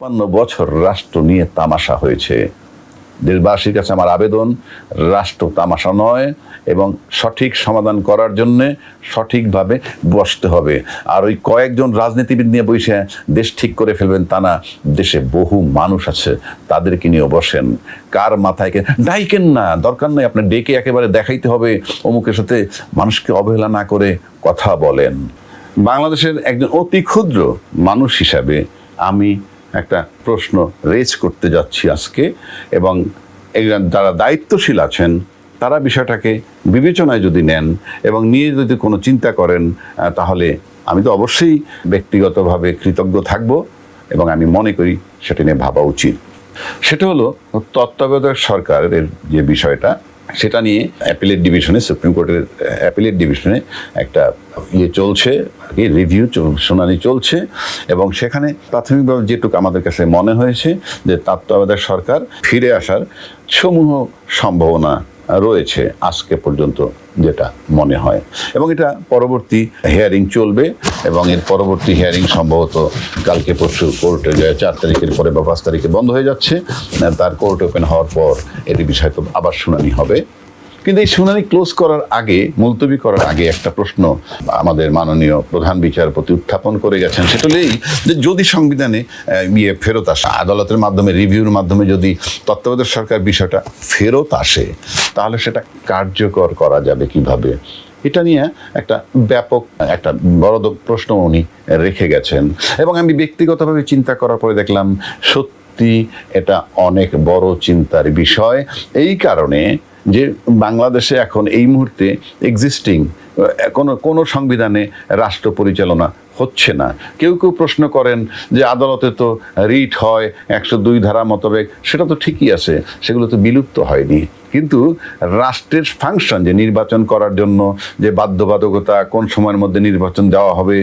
ছাপ্পান্ন বছর রাষ্ট্র নিয়ে তামাশা হয়েছে। দেশবাসীর কাছে আমার আবেদন, রাষ্ট্র তামাশা নয় এবং সঠিক সমাধান করার জন্যে সঠিকভাবে বসতে হবে। আর ওই কয়েকজন রাজনীতিবিদ নিয়ে বসে দেশ ঠিক করে ফেলবেন তা না, দেশে বহু মানুষ আছে, তাদেরকে নিয়ে বসেন। কার মাথায় কে ডাইকেন না, দরকার নেই আপনি ডেকে একেবারে দেখাইতে হবে, অমুকের সাথে মানুষকে অবহেলা না করে কথা বলেন। বাংলাদেশের একজন অতি ক্ষুদ্র মানুষ হিসাবে আমি একটা প্রশ্ন রেজ করতে যাচ্ছি আজকে এবং যারা দায়িত্বশীল আছেন, তারা বিষয়টাকে বিবেচনায় যদি নেন এবং নিয়ে যদি কোনো চিন্তা করেন তাহলে আমি তো অবশ্যই ব্যক্তিগতভাবে কৃতজ্ঞ থাকব এবং আমি মনে করি সেটা নিয়ে ভাবা উচিত। সেটা হলো তত্ত্বাবধায়ক সরকারের যে বিষয়টা সেটা নিয়ে অ্যাপিলেট ডিভিশনে, সুপ্রিম কোর্টের অ্যাপিলেট ডিভিশনে একটা ইয়ে চলছে রিভিউ শুনানি চলছে এবং সেখানে প্রাথমিকভাবে যেটুকু আমাদের কাছে মনে হয়েছে যে তত্ত্বাবধায়ক সরকার ফিরে আসার সমূহ সম্ভাবনা রয়েছে আজকে পর্যন্ত যেটা মনে হয় এবং এটা পরবর্তী হিয়ারিং চলবে। এবং এর পরবর্তী হিয়ারিং সম্ভবত কালকে পরশু কোর্টে চার তারিখের পরে বা পাঁচ তারিখে বন্ধ হয়ে যাচ্ছে। তার কোর্ট ওপেন হওয়ার পর এটি বিষয়ে তো আবার শুনানি হবে। কিন্তু এই শুনানি ক্লোজ করার আগে, মুলতবি করার আগে একটা প্রশ্ন আমাদের মাননীয় প্রধান বিচারপতি উত্থাপন করে গেছেন। সেটা হলেই যে যদি সংবিধানে ইয়ে ফেরত আসে, আদালতের মাধ্যমে রিভিউর মাধ্যমে যদি তত্ত্বাবধায়ক সরকার বিষয়টা ফেরত আসে, তাহলে সেটা কার্যকর করা যাবে কীভাবে? এটা নিয়ে একটা ব্যাপক, একটা বড় প্রশ্ন উনি রেখে গেছেন। এবং আমি ব্যক্তিগতভাবে চিন্তা করার পরে দেখলাম, সত্যি এটা অনেক বড় চিন্তার বিষয়। এই কারণে যে বাংলাদেশে এখন এই মুহূর্তে এক্সিস্টিং কোনো কোনো সংবিধানে রাষ্ট্র পরিচালনা হচ্ছে না। কেউ কেউ প্রশ্ন করেন যে আদালতে তো রিট হয়, একশো দুই ধারা মোতাবেক সেটা তো ঠিকই আছে, সেগুলো তো বিলুপ্ত হয়নি। কিন্তু রাষ্ট্রের ফাংশন যে নির্বাচন করার জন্য যে বাধ্যবাধকতা, কোন সময়ের মধ্যে নির্বাচন দেওয়া হবে,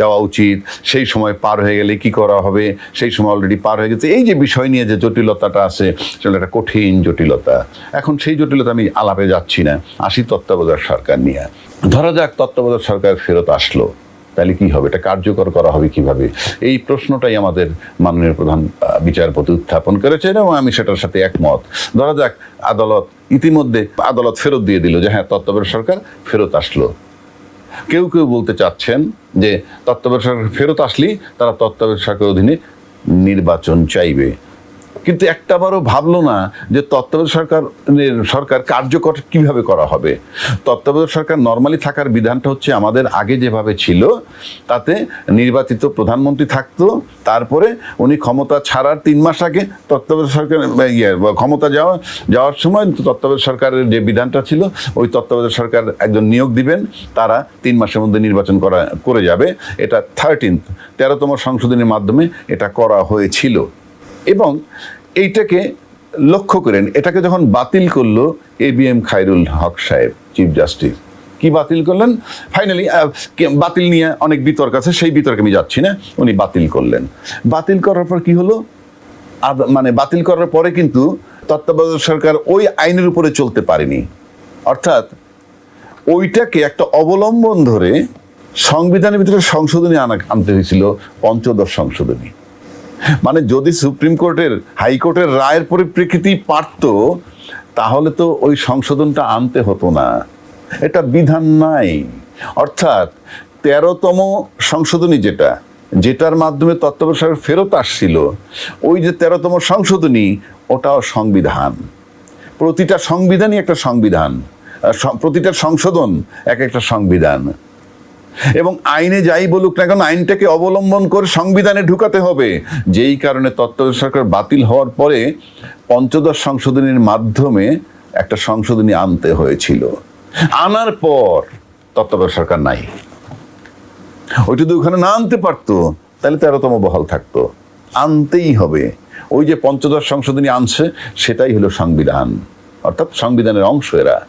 দেওয়া উচিত, সেই সময় পার হয়ে গেলে কি করা হবে, সেই সময় অলরেডি পার হয়ে গেছে, এই যে বিষয় নিয়ে যে জটিলতাটা আছে সেটা একটা কঠিন জটিলতা। এখন সেই জটিলতা আমি আলাপে যাচ্ছি না, আসি তত্ত্বাবধায়ক সরকার নিয়ে। ধরা যাক তত্ত্বাবধায়ক সরকার ফেরত আসলো। তাহলে কি হবে? এটা কার্যকর করা হবে কীভাবে? এই প্রশ্নটাই আমাদের মাননীয় প্রধান বিচারপতি উত্থাপন করেছেন এবং আমি সেটার সাথে একমত। ধরা যাক, আদালত ইতিমধ্যে আদালত ফেরত দিয়ে দিল যে হ্যাঁ তত্ত্বাবধায়ক সরকার ফেরত আসলো। কেউ কেউ বলতে চাচ্ছেন যে, তত্ত্বাবধায়ক সরকার ফেরত আসলেই তারা তত্ত্বাবধায়ক সরকারের অধীনে নির্বাচন চাইবে। কিন্তু একটাবারও ভাবলো না যে তত্ত্বাবধায়ক সরকার সরকার কার্যকর কীভাবে করা হবে। তত্ত্বাবধায়ক সরকার নর্মালি থাকার বিধানটা হচ্ছে আমাদের আগে যেভাবে ছিল, তাতে নির্বাচিত প্রধানমন্ত্রী থাকতো, তারপরে উনি ক্ষমতা ছাড়ার তিন মাস আগে তত্ত্বাবধায়ক সরকার ইয়ে ক্ষমতা যাওয়া, যাওয়ার সময় তত্ত্বাবধায়ক সরকারের যে বিধানটা ছিল, ওই তত্ত্বাবধায়ক সরকার একজন নিয়োগ দিবেন, তারা তিন মাসের মধ্যে নির্বাচন করা, করে যাবে। এটা থার্টিন্থ তেরোতম সংশোধনীর মাধ্যমে এটা করা হয়েছিল। এবং এইটাকে লক্ষ্য করেন, এটাকে যখন বাতিল করল A B M Khairul Haque সাহেব চিফ জাস্টিস কি বাতিল করলেন? ফাইনালি বাতিল নিয়ে অনেক বিতর্ক আছে, সেই বিতর্কে আমি যাচ্ছি না, উনি বাতিল করলেন। বাতিল করার পর কি হলো? মানে বাতিল করার পরে কিন্তু তত্ত্বাবধায়ক সরকার ওই আইনের উপরে চলতে পারেনি। অর্থাৎ ওইটাকে একটা অবলম্বন ধরে সংবিধানের ভিতরে সংশোধনী আনা, আনতে হয়েছিল, পঞ্চদশ সংশোধনী। মানে যদি সুপ্রিম কোর্টের হাইকোর্টের রায়ের পরিপ্রেক্ষিতেই পারত, তাহলে তো ওই সংশোধনটা আনতে হতো না। এটা বিধান নাই। অর্থাৎ তেরোতম সংশোধনী যেটা, যেটার মাধ্যমে তত্ত্বাবধায়ক ফেরত আসছিল, ওই যে তেরোতম সংশোধনী, ওটাও সংবিধান। প্রতিটা সংবিধানই একটা সংবিধান। প্রতিটা সংশোধন এক একটা সংবিধান। এবং আইনে যাই বলুক না কেন, আইনটাকে অবলম্বন করে সংবিধানে ঢুকাতে হবে। যেই কারণে তত্ত্বাবধায়ক সরকার বাতিল হওয়ার পরে পঞ্চদশ সংশোধনীর মাধ্যমে একটা সংশোধনী আনতে হয়েছিল। আনার পর তত্ত্বাবধায়ক সরকার নাই। ওই যদি ওখানে না আনতে পারতো, তাহলে তেরোতম বহাল থাকতো। আনতেই হবে। ওই যে পঞ্চদশ সংশোধনী আনছে, সেটাই হলো সংবিধান। অর্থাৎ সংবিধানের অংশ এরা।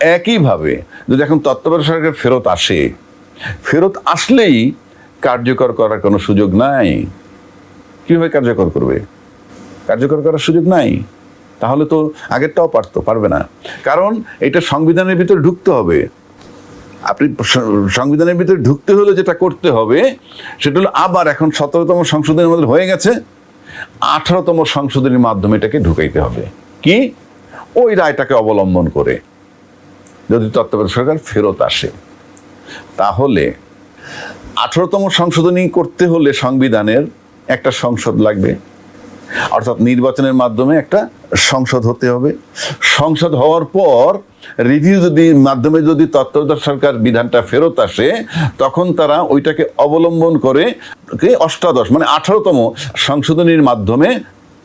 একইভাবে যদি এখন তত্ত্বাবধায়ক সরকার ফেরত আসে, ফেরত আসলেই কার্যকর করার কোনো সুযোগ নাই। কীভাবে কার্যকর করবে? কার্যকর করার সুযোগ নাই। তাহলে তো আগেরটাও পারতো, পারবে না। কারণ এটা সংবিধানের ভিতরে ঢুকতে হবে। আপনি সংবিধানের ভিতরে ঢুকতে হলে যেটা করতে হবে, সেটা হলো আবার এখন সতেরোতম সংশোধনের মধ্যে হয়ে গেছে, আঠারোতম সংশোধনীর মাধ্যমে এটাকে ঢুকাইতে হবে। কি? ওই রায়টাকে অবলম্বন করে। যদি তত্ত্বাবধায়ক সরকার ফেরত আসে, তাহলে আঠারোতম সংশোধনী করতে হলে সংবিধানের একটা সংসদ লাগবে। অর্থাৎ নির্বাচনের মাধ্যমে একটা সংসদ হতে হবে। সংসদ হওয়ার পর রিভিউ যদি, মাধ্যমে যদি তত্ত্বাবধায়ক সরকার বিধানটা ফেরত আসে, তখন তারা ওইটাকে অবলম্বন করে অষ্টাদশ মানে আঠারোতম সংশোধনীর মাধ্যমে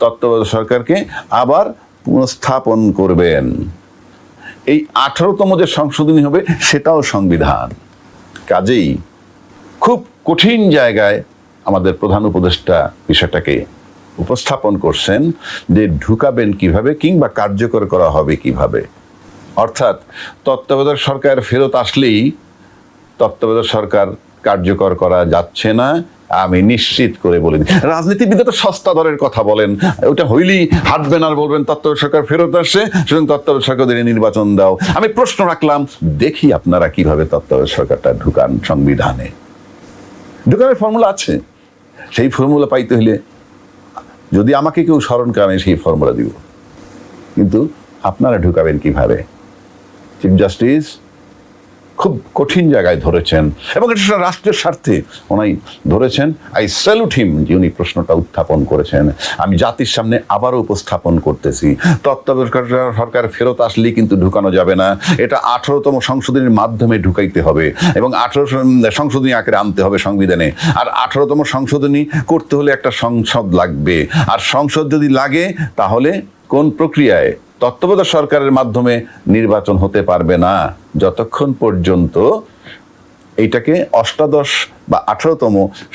তত্ত্বাবধায়ক সরকারকে আবার পুনঃস্থাপন করবেন। এই আঠারোতম যে সংশোধনী হবে, সেটাও সংবিধান। কাজেই খুব কঠিন জায়গায় আমাদের প্রধান উপদেষ্টা বিষয়টাকে উপস্থাপন করছেন যে ঢুকাবেন কীভাবে কিংবা কার্যকর করা হবে কীভাবে। অর্থাৎ তত্ত্বাবধায়ক সরকার ফেরত আসলেই তত্ত্বাবধায়ক সরকার কার্যকর করা যাচ্ছে না আমি নিশ্চিত করে বলে দিই। রাজনীতিবিদ তো সস্তা দরের কথা বলেন। ওটা হইলেই হাঁটবেন আর বলবেন তত্ত্বাবধায়ক সরকার ফেরত আসছে সুতরাং তত্ত্বাবধায়ক সরকারদের নির্বাচন দাও। আমি প্রশ্ন রাখলাম, দেখি আপনারা কীভাবে তত্ত্বাবধায়ক সরকারটা ঢুকান সংবিধানে। ঢুকানোর ফর্মুলা আছে। সেই ফর্মুলা পাইতে হলে যদি আমাকে কেউ স্মরণ করে, আমি সেই ফর্মুলা দিব। কিন্তু আপনারা ঢুকাবেন কীভাবে? চিফ জাস্টিস খুব কঠিন জায়গায় ধরেছেন। এবং এটা রাষ্ট্রের স্বার্থে ওনাই ধরেছেন। আই স্যালুট হিম যে উনি প্রশ্নটা উত্থাপন করেছেন। আমি জাতির সামনে আবারও উপস্থাপন করতেছি। তত্ত্বাবধায়ক সরকার ফেরত আসলেই কিন্তু ঢুকানো যাবে না। এটা আঠারোতম সংশোধনীর মাধ্যমে ঢুকাইতে হবে। এবং আঠারো সংশোধনী আকারে আনতে হবে সংবিধানে। আর আঠারোতম সংশোধনী করতে হলে একটা সংসদ লাগবে। আর সংসদ যদি লাগে, তাহলে কোন প্রক্রিয়ায়? তত্ত্বাবধায়ক সরকারের মাধ্যমে নির্বাচন হতে পারবে না। যতক্ষণ পর্যন্ত এইটাকে অষ্টাদশ বা আঠারোতম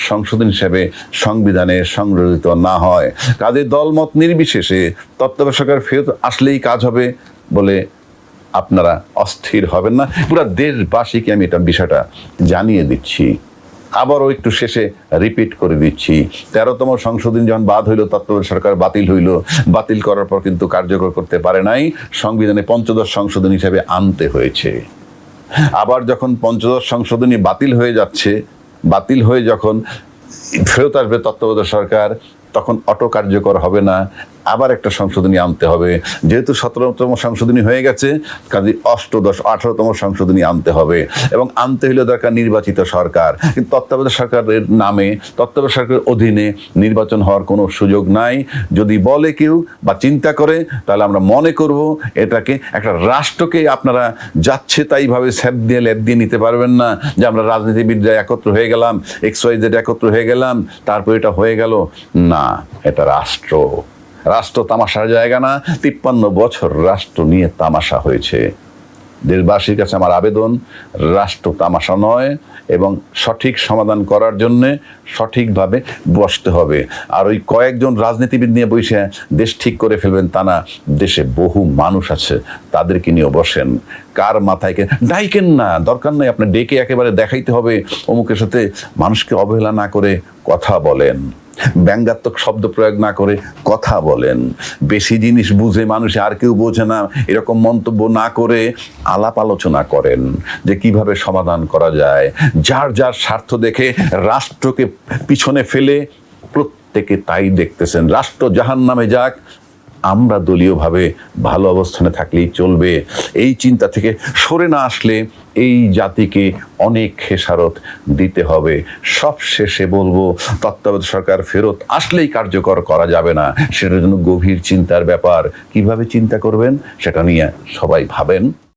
সংশোধন হিসেবে সংবিধানে সংরক্ষিত না হয়। কাজে দলমত নির্বিশেষে তত্ত্বাবধায়ক সরকার ফেরত আসলেই কাজ হবে বলে আপনারা অস্থির হবেন না। পুরো দেশবাসীকে আমি এটা বিষয়টা জানিয়ে দিচ্ছি। আবারও একটু শেষে রিপিট করে দিচ্ছি। তেরোতম সংশোধন যখন বাদ হইল তত্ত্বাবধায়ক সরকার বাতিল হইল। বাতিল করার পর কিন্তু কার্যকর করতে পারে নাই। সংবিধানে পঞ্চদশ সংশোধন হিসেবে আনতে হয়েছে। আবার যখন পঞ্চদশ সংশোধনী বাতিল হয়ে যাচ্ছে, বাতিল হয়ে যখন ফেরত আসবে তত্ত্বাবধায়ক সরকার, তখন অটো কার্যকর হবে না। আবার একটা সংশোধনী আনতে হবে। যেহেতু সতেরোতম সংশোধনী হয়ে গেছে কাজে অষ্টদশ, আঠারোতম সংশোধনী আনতে হবে। এবং আনতে হলে দরকার নির্বাচিত সরকার। কিন্তু তত্ত্বাবধায়ক সরকারের নামে, তত্ত্বাবধায়ক সরকারের অধীনে নির্বাচন হওয়ার কোনো সুযোগ নাই। যদি বলে কেউ বা চিন্তা করে, তাহলে আমরা মনে করব এটাকে একটা রাষ্ট্রকে আপনারা যাচ্ছে তাইভাবে স্যাপ দিয়ে ল্যাপ দিয়ে নিতে পারবেন না, যে আমরা রাজনীতিবিদরা একত্র হয়ে গেলাম, এক্স একত্র হয়ে গেলাম, তারপর এটা হয়ে গেল। না, এটা রাষ্ট্র। রাষ্ট্র তামাশার জায়গা না, তিপ্পান্ন বছর রাষ্ট্র নিয়ে তামাশা হয়েছে। দেশবাসীর কাছে আমার আবেদন, রাষ্ট্র তামাশা নয় এবং সঠিক সমাধান করার জন্যে সঠিকভাবে বসতে হবে। আর ওই কয়েকজন রাজনীতিবিদ নিয়ে বসে দেশ ঠিক করে ফেলবেন তা না, দেশে বহু মানুষ আছে, তাদেরকে নিয়ে বসেন। কার মাথায় কে ডাইকেন না? দরকার নেই আপনি ডেকে একেবারে দেখাইতে হবে। অমুকের সাথে মানুষকে অবহেলা না করে কথা বলেন। ব্যঙ্গাত্মক শব্দ প্রয়োগ না করে কথা বলেন। বেশি জিনিস বুঝে মানুষ আর কেউ বোঝে না। এরকম মন্তব্য না করে আলাপ আলোচনা করেন যে কীভাবে সমাধান করা যায়। যার যার স্বার্থ দেখে রাষ্ট্রকে পিছনে ফেলে প্রত্যেকে তাই দেখতেছেন। রাষ্ট্র জাহান নামে যাক, আমরা দলীয়ভাবে ভালো অবস্থানে থাকলেই চলবে। এই চিন্তা থেকে সরে না আসলে এই জাতিকে অনেক খেসারত দিতে হবে। সব শেষে বলব, তত্ত্বাবধায়ক সরকার ফেরত আসলেই কার্যকর করা যাবে না। সেটার জন্য গভীর চিন্তার ব্যাপার। কীভাবে চিন্তা করবেন, সেটা নিয়ে সবাই ভাবেন।